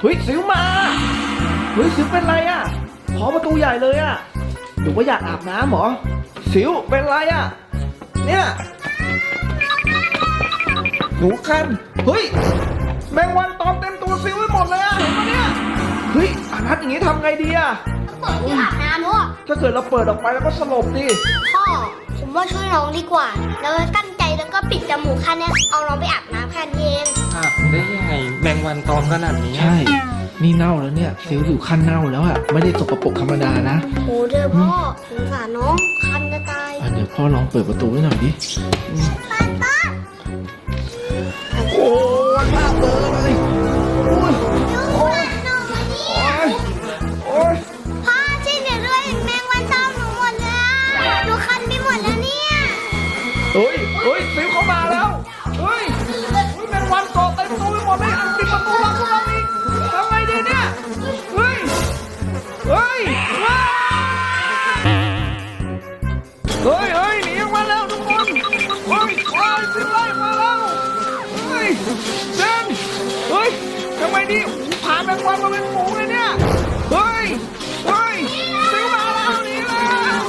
เฮ้ยสิวมา เฮ้ยสิวเป็นไรอะขอประตูใหญ่เลยอะหรือว่าอยากอาบน้ำเหรอ สิวเป็นไรอะ เนี่ย หนูคัน เฮ้ย แมงวันตอมเต็มตัวสิวไปหมดเลยอะเห็นปะเนี่ย เฮ้ยอานัทอย่างนี้ทำไงดีอะเปิดที่อาบน้ำพ่อถ้าเกิดเราเปิดออกไปแล้วก็สลบดิ พ่อ ผมว่าช่วยน้องดีกว่า แล้วกั้นใจแล้วก็ปิดจมูกแค่เนี้ยเอาน้องไปอาบ งแมงวันตอมขนาดนี้ ใช่ นี่เน่าแล้วเนี่ยสิวอยู่ขั้นเน่าแล้วอะไม่ได้สกปรกธรรมดานะโหเด้อพ่อสงสารน้องคันจะตายอะเดี๋ยวพ่อลองเปิดประตูให้หน่อยดิปันปันโอ้ยมากเลยโอ้ยดูว่าน้องมานี่โอ้ยโอ้ยพ่อช่วยหนูด้วยแมงวันตอมหนูหมดเลยอะหนูคันไปหมดแล้วเนี่ยเฮ้ยเฮ้ยสิวเข้ามาแล้ว เฮ้ยว้าเฮ้ยเฮ้ยหนีออกมาแล้วทุกคนเฮ้ยเฮ้ยสิวไล่มาแล้วเฮ้ยเจนเฮ้ยทำไมดีโอ้โหผ่านแมงวันมาเป็นฝูงเลยเนี่ยเฮ้ยเฮ้ยสิวมาแล้วหนีแล้ว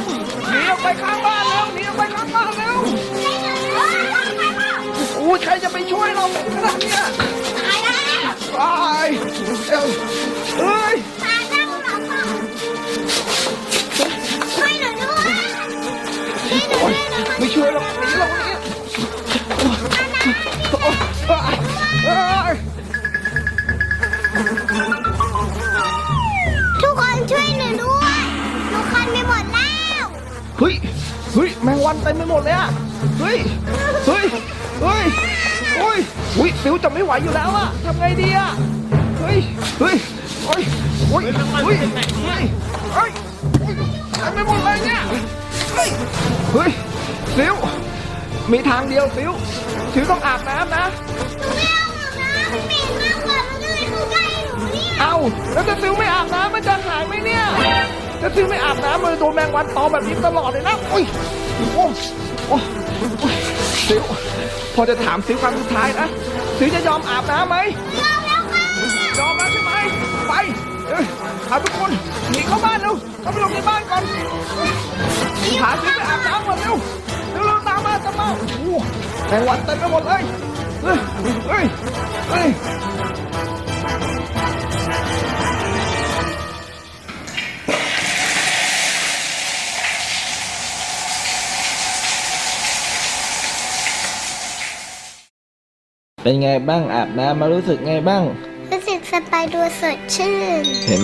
หนีออกไปข้างบ้านแล้วหนีออกไปข้างบ้านแล้วโอ้ยใครจะไปช่วยเราขนาดเนี้ย เฮ้ยเฮ้ยแมงวันเต็มไปหมดเลยอะเฮ้ยเฮ้ยเฮ้ยเฮ้ยอุ้ยสิวจะไม่ไหวอยู่แล้วอะทำไงดีอะเฮ้ยเฮ้ยเฮ้ยเฮ้ยเฮ้ยเฮ้ยเฮ้ยเต็มไปหมดเลยเนี่ยเฮ้ยเฮ้ยสิวมีทางเดียวสิวสิวต้องอาบน้ำนะหนูไม่เอาหรอกนะมันเหม็นมากกว่ามันเลยเข้าใกล้หนูเนี่ยเอาแล้วถ้าซิวไม่อาบน้ำมันจะหายไหมเนี่ย ถ้าซิวไม่อาบน้ำมันจะโดนแมงวันตอมแบบนี้ตลอดเลยนะอุ้ยโอ้โอ้ยซิวพอจะถามซิวครั้งสุดท้ายนะซิวจะยอมอาบน้ำไหมยอมแล้วค่ะยอมแล้วใช่ไหมไปเอ้ยเอาทุกคนหนีเข้าบ้านเร็วเข้าไปหลบในบ้านก่อนหาซิวไปอาบน้ำก่อนเร็วเร็วเร็วตามมาตามมาโอ้แมงวันเต็มไปหมดเลยเฮ้ยเฮ้ยเฮ้ย เป็นไงบ้างอาบน้ำมารู้สึกไงบ้าง รู้สึกสบายดูสดชื่น เห็น